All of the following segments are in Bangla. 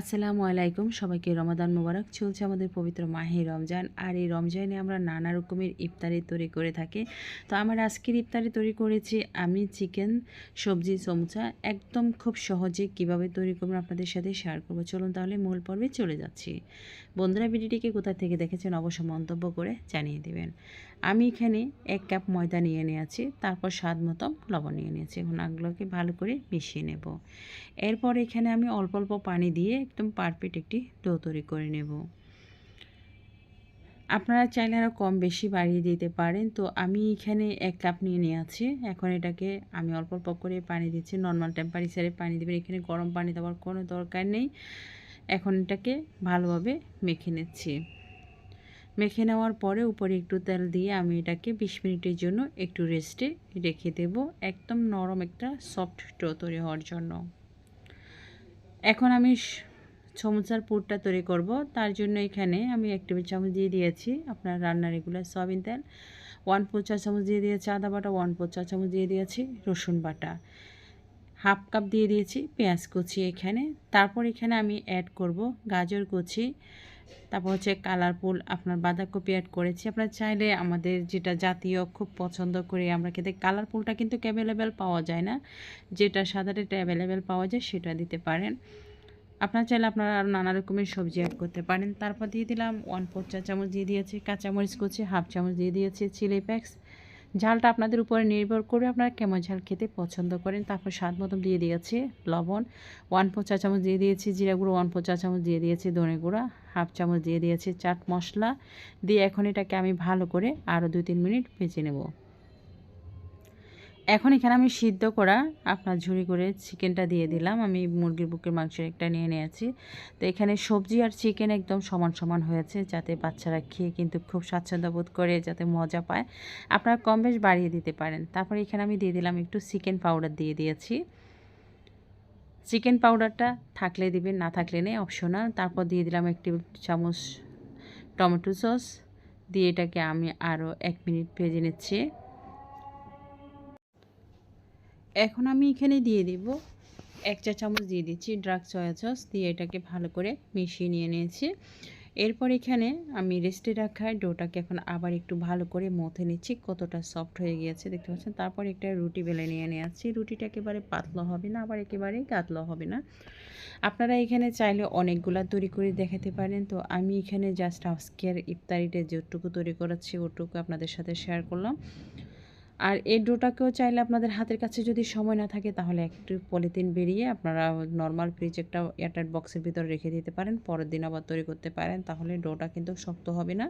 আসসালামু আলাইকুম। সবাইকে রমাদান মোবারক। চলছে আমাদের পবিত্র মাহে রমজান। আর এই রমজানে আমরা নানা রকমের ইফতারি তৈরি করে থাকি। তো আমার আজকের ইফতারি তৈরি করেছি আমি চিকেন, সবজি, চমচা। একদম খুব সহজে কীভাবে তৈরি করবেন আপনাদের সাথে শেয়ার করব। চলুন তাহলে মূল পর্বে চলে যাচ্ছি। বন্ধুরা, ভিডিওটিকে কোথা থেকে দেখেছেন অবশ্য মন্তব্য করে জানিয়ে দেবেন। আমি এখানে এক কাপ ময়দা নিয়ে নিয়েছি, তারপর স্বাদ মতো লবণ নিয়ে নিয়েছি। এখন আগুলোকে ভালো করে মিশিয়ে নেব। এরপর এখানে আমি অল্প অল্প পানি দিয়ে একদম পারফেক্ট একটি ডো তৈরি করে নেব। আপনারা চাইলে আরও কম বেশি বাড়িয়ে দিতে পারেন। তো আমি এখানে এক কাপ নিয়ে নিয়ে আছি এখন এটাকে আমি অল্প অল্প করে পানি দিচ্ছি। নর্মাল টেম্পারেচারে পানি দেবেন। এখানে গরম পানি দেওয়ার কোনো দরকার নেই। এখন এটাকে ভালোভাবে মেখে নিচ্ছি। মেখে নেওয়ার পরে উপরে একটু তেল দিয়ে আমি এটাকে বিশ মিনিটের জন্য একটু রেস্টে রেখে দেব। একদম নরম একটা সফট ডো তৈরি হওয়ার জন্য। এখন আমি সমুচার পুরটা তৈরি করব। তার জন্য এখানে আমি এক টেবিল চামচ দিয়ে দিয়েছি আপনার রান্নার রেগুলার সয়াবিন তেল। ওয়ান ফোর চা চামচ দিয়ে দিয়েছি আদা বাটা ওয়ান ফোর চা চামচ দিয়ে দিয়েছি রসুন বাটা। হাফ কাপ দিয়ে দিয়েছি পেঁয়াজ কুচি এখানে। তারপর এখানে আমি অ্যাড করব গাজর কুচি তারপর হচ্ছে কালারফুল আপনার বাঁধাকপি অ্যাড করেছি। আপনার চাইলে আমাদের যেটা জাতীয় খুব পছন্দ করি আমরা খেতে কালারফুলটা কিন্তু অ্যাভেলেবেল পাওয়া যায় না? যেটা সাদাটা অ্যাভেলেবেল পাওয়া যায় সেটা দিতে পারেন। আপনার চাইলে আপনারা আরও নানা রকমের সবজি অ্যাড করতে পারেন। তারপর দিয়ে দিলাম ওয়ান ফোর চা চামচ দিয়ে দিয়েছি কাঁচামরিচ কুচি হাফ চামচ দিয়ে দিয়েছি চিলি প্যাক্স ঝালটা আপনাদের উপরে নির্ভর করে আপনারা কেমন ঝাল খেতে পছন্দ করেন। তারপর স্বাদ মতন দিয়ে দিয়েছি লবণ ওয়ান ফোর চা চামচ দিয়ে দিয়েছি জিরা গুঁড়ো ওয়ান ফোর চা চামচ দিয়ে দিয়েছি ধনে গুঁড়া হাফ চামচ দিয়ে দিয়েছি চাট মশলা। দিয়ে এখন এটাকে আমি ভালো করে আরও দু তিন মিনিট ভেজে নেব। এখন এখানে আমি সিদ্ধ করা আপনার ঝুড়ি করে চিকেনটা দিয়ে দিলাম। আমি মুরগির বুকের মাংসের একটা নিয়ে নিয়েছি। তো এখানে সবজি আর চিকেন একদম সমান সমান হয়েছে যাতে বাচ্চারা খেয়ে কিন্তু খুব স্বাচ্ছন্দ্য বোধ করে, যাতে মজা পায়। আপনারা কম বেশ বাড়িয়ে দিতে পারেন। তারপর এখানে আমি দিয়ে দিলাম একটু চিকেন পাউডার দিয়ে দিয়েছি। চিকেন পাউডারটা থাকলে দিবেন, না থাকলে নেই, অপশনাল। তারপর দিয়ে দিলাম একটি চামচ টমেটো সস। দিয়ে এটাকে আমি আরও এক মিনিট ভেজে নিচ্ছি। এখন আমি এখানে দিয়ে দিব এক চা চামচ দিয়ে দিচ্ছি ড্রাক সয়া সস দিয়ে এটাকে ভালো করে মিশিয়ে নিয়ে নিয়েছি। এরপর এখানে আমি রেস্টে রাখা ডোটাকে এখন আবার একটু ভালো করে মথে নিচ্ছি, কতটা সফট হয়ে গিয়েছে দেখতে পাচ্ছেন। তারপর একটা রুটি বেলে নিয়ে নিয়েছি। রুটিটা একেবারে পাতলা হবে না, আবার একেবারেই কাতলা হবে না। আপনারা এখানে চাইলে অনেকগুলা তৈরি করে দেখাতে পারেন। তো আমি এখানে জাস্ট আজকের ইফতারিতে যেটুকু তৈরি করাচ্ছি ওটুকু আপনাদের সাথে শেয়ার করলাম। আর এই ডোটাকেও চাইলে আপনাদের হাতের কাছে যদি সময় না থাকে, তাহলে একটু পলিথিন বেরিয়ে আপনারা নর্মাল ফ্রিজ একটা এয়ারটাইট বক্সের ভিতরে রেখে দিতে পারেন। পরের দিন আবার তৈরি করতে পারেন, তাহলে ডোটা কিন্তু শক্ত হবে না।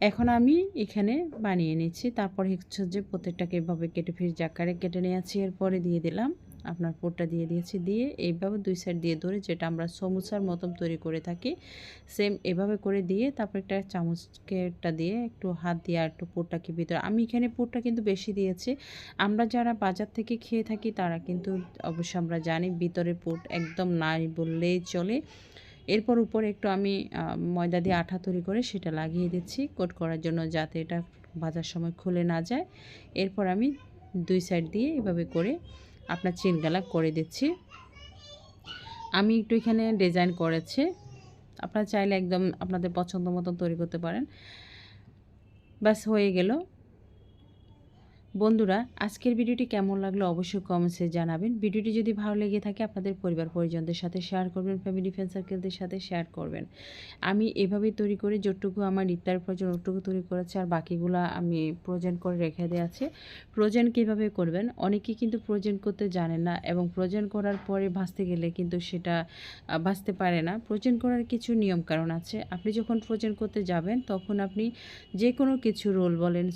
এখন আমি এখানে বানিয়ে নিচ্ছি। তারপর হচ্ছে যে প্রত্যেকটাকে এভাবে কেটে ফ্রিজ আকারে কেটে নিয়েছি। এরপরে দিয়ে দিলাম আপনার পোটটা দিয়ে দিয়েছি। দিয়ে এইভাবে দুই সাইড দিয়ে ধরে যেটা আমরা সমুচার মতন তৈরি করে থাকি সেম এভাবে করে দিয়ে তারপর একটা চামচকেটা দিয়ে একটু হাত দিয়ে আর একটু পোটটাকে ভিতরে, আমি এখানে পোটটা কিন্তু বেশি দিয়েছি। আমরা যারা বাজার থেকে খেয়ে থাকি তারা কিন্তু অবশ্য আমরা জানি ভিতরে পোট একদম নাই বললেই চলে। এরপর উপরে একটু আমি ময়দা দিয়ে আঠা তৈরি করে সেটা লাগিয়ে দিচ্ছি কোট করার জন্য যাতে এটা ভাজার সময় খুলে না যায়। এরপর আমি দুই সাইড দিয়ে এভাবে করে আপনার চিনগালা করে দিচ্ছি। আমি একটু এখানে ডিজাইন করেছি। আপনারা চাইলে একদম আপনাদের পছন্দ মতন তৈরি করতে পারেন। ব্যাস, হয়ে গেল। বন্ধুরা, আজকের ভিডিওটি কেমন লাগল অবশ্যই কমেন্টসে জানাবেন। ভিডিওটি যদি ভালো লেগে থাকে, আপনাদের পরিবার পরিজনদের সাথে শেয়ার করবেন ফ্যামিলি ফ্রেন্ড সার্কেলদের সাথে শেয়ার করবেন। আমি এভাবেই তৈরি করে, যতটুকু আমার ইফতার প্রয়োজন ওটুকু তৈরি করেছি আর বাকিগুলো আমি প্রোজেন করে রেখে দেওয়া আছে। প্রোজেন কীভাবে করবেন? অনেকেই কিন্তু প্রোজেন করতে জানেন না এবং প্রোজেন করার পরে ভাসতে গেলে কিন্তু সেটা ভাসতে পারে না। প্রোজেন করার কিছু নিয়ম কারণ আছে। আপনি যখন প্রোজেন করতে যাবেন, তখন আপনি যে কোনো কিছু রোল বলেন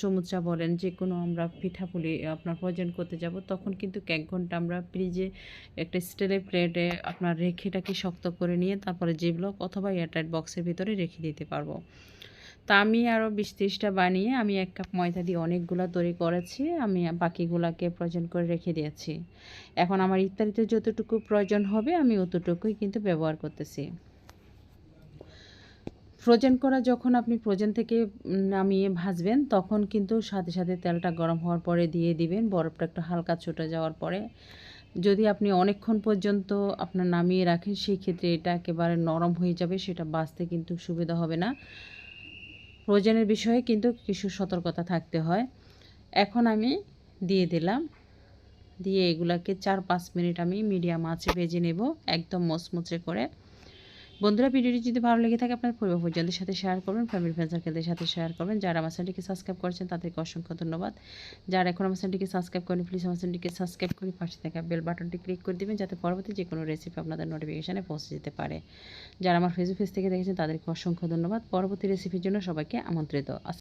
চমুচা বলেন যে কোনো আমরা পিঠাপুলি আপনার ভোজন করতে যাব, তখন কিন্তু এক ঘণ্টা আমরা ফ্রিজে একটা স্টিলের প্লেটে আপনার রেখেটাকে শক্ত করে নিয়ে তারপরে জিবলক অথবা এয়ারটাইট বক্সের ভিতরে রেখে দিতে পারব। তা আমি আরও বিশ ত্রিশটা বানিয়ে আমি এক কাপ ময়দা দিয়ে অনেকগুলো তৈরি করেছি, আমি বাকিগুলোকে প্রয়োজন করে রেখে দিয়েছি। এখন আমার ইত্যাদিতে যতটুকু প্রয়োজন হবে আমি অতটুকুই কিন্তু ব্যবহার করতেছি। ফ্রোজেন করা যখন আপনি ফ্রোজেন থেকে নামিয়ে ভাজবেন, তখন কিন্তু সাথে সাথে তেলটা গরম হওয়ার পরে দিয়ে দিবেন, বরফটা একটু হালকা ছুটে যাওয়ার পরে। যদি আপনি অনেকক্ষণ পর্যন্ত আপনার নামিয়ে রাখেন, সেই ক্ষেত্রে এটা একেবারে নরম হয়ে যাবে, সেটা বাঁচতে কিন্তু সুবিধা হবে না। ফ্রোজেনের বিষয়ে কিন্তু কিছু সতর্কতা থাকতে হয়। এখন আমি দিয়ে দিলাম। দিয়ে এগুলাকে চার পাঁচ মিনিট আমি মিডিয়াম আঁচে ভেজে নেব, একদম মচমচে করে। বন্ধুরা, ভিডিওটি যদি ভালো লেগে থাকে, আপনার পরিবার পরিজনদের সাথে শেয়ার করবেন ফ্যামিলি ফ্রেন্ড সার্কেলদের সাথে শেয়ার করবেন যারা আমার চ্যানেলটিকে সাবস্ক্রাইব করেছেন, তাদেরকে অসংখ্য ধন্যবাদ। যারা এখন আমার চ্যানেলটিকে সাবস্ক্রাইব করেন প্লিজ আমার চ্যানেলটিকে সাবস্ক্রাইব করে পাশে থাকা বেল বাটনটি ক্লিক করে দেবেন, যাতে পরবর্তী যে কোনো রেসিপি আপনাদের নোটিফিকেশানে পৌঁছে যেতে পারে। যারা আমার ফেসবুক পেজ থেকে দেখেছেন, তাদেরকে অসংখ্য ধন্যবাদ। পরবর্তী রেসিপির জন্য সবাইকে আমন্ত্রিত।